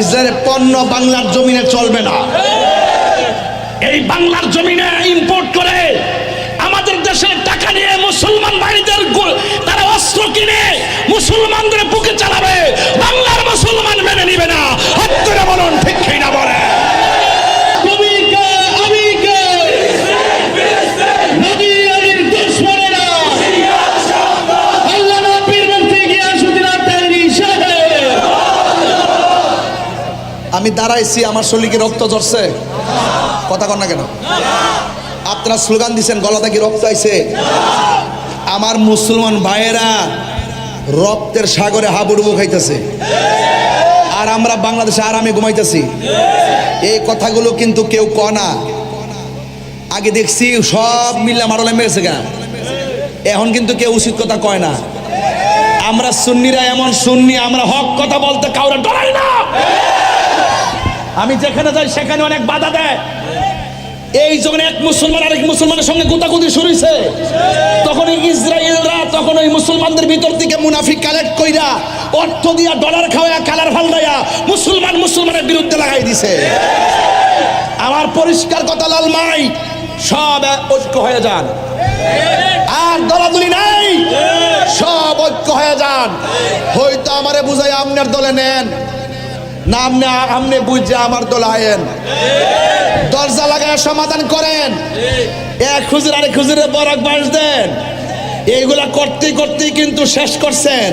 ইসরায়েলের পণ্য বাংলার জমিনে চলবে না। এই বাংলার জমিনে ইম্পোর্ট করে আমাদের দেশের টাকা নিয়ে মুসলমান ভাইদের তারা অস্ত্র কিনে মুসলমানদের আমি দাঁড়াইছি, আমার শরীরে রক্ত ঝরছে। কথা কর না কেন? আপনারা স্লোগান দিচ্ছেন গলাতে কি রক্ত আইছে। আমার মুসলমান ভাইয়েরা রক্তের সাগরে হাবুডুবু খাইতেছে। আর আমরা বাংলাদেশে আরামে ঘুমাইতেছি। এই কথাগুলো কিন্তু কেউ ক না। আগে দেখছি সব মিল্লা মারলে মেরেছে গা। এখন কিন্তু কেউ উচিত কথা কয় না। আমরা সুন্নিরা এমন সুন্নি, আমরা হক কথা বলতে কাউরে ডরাই না। আমি যেখানে যাই সেখানে অনেক বাধা দেয়। এই যখন এক মুসলমান আরেক মুসলমানের সঙ্গে গুতাগুতি শুরু হয়েছে তখন ইসরায়েলরা, তখন ওই মুসলমানদের ভিতর থেকে মুনাফিক কালেক্ট কইরা অর্থ দিয়া ডলার খাওয়া কালার ফালদাইয়া মুসলমান মুসলমানের বিরুদ্ধে লাগাই দিছে। আমার পরিষ্কার কথা, লাল মাই, সব ঐক্য হয়ে যান। আর দলাদলি নাই, সব ঐক্য হয়ে যান। হয়তো আমারে বুঝাই আপনার দলে নেন। না আপনি আপনি আমার দলে আয়েন। দরজা লাগায় সমাধান করেন। এক খুঁজুর আরেক খুঁজুরে বরাক বাস দেন। এইগুলা করতে করতেই কিন্তু শেষ করছেন।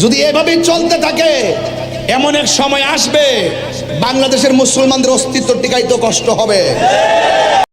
যদি এভাবেই চলতে থাকে, এমন এক সময় আসবে, বাংলাদেশের মুসলমানদের অস্তিত্ব টিকাইতে কষ্ট হবে।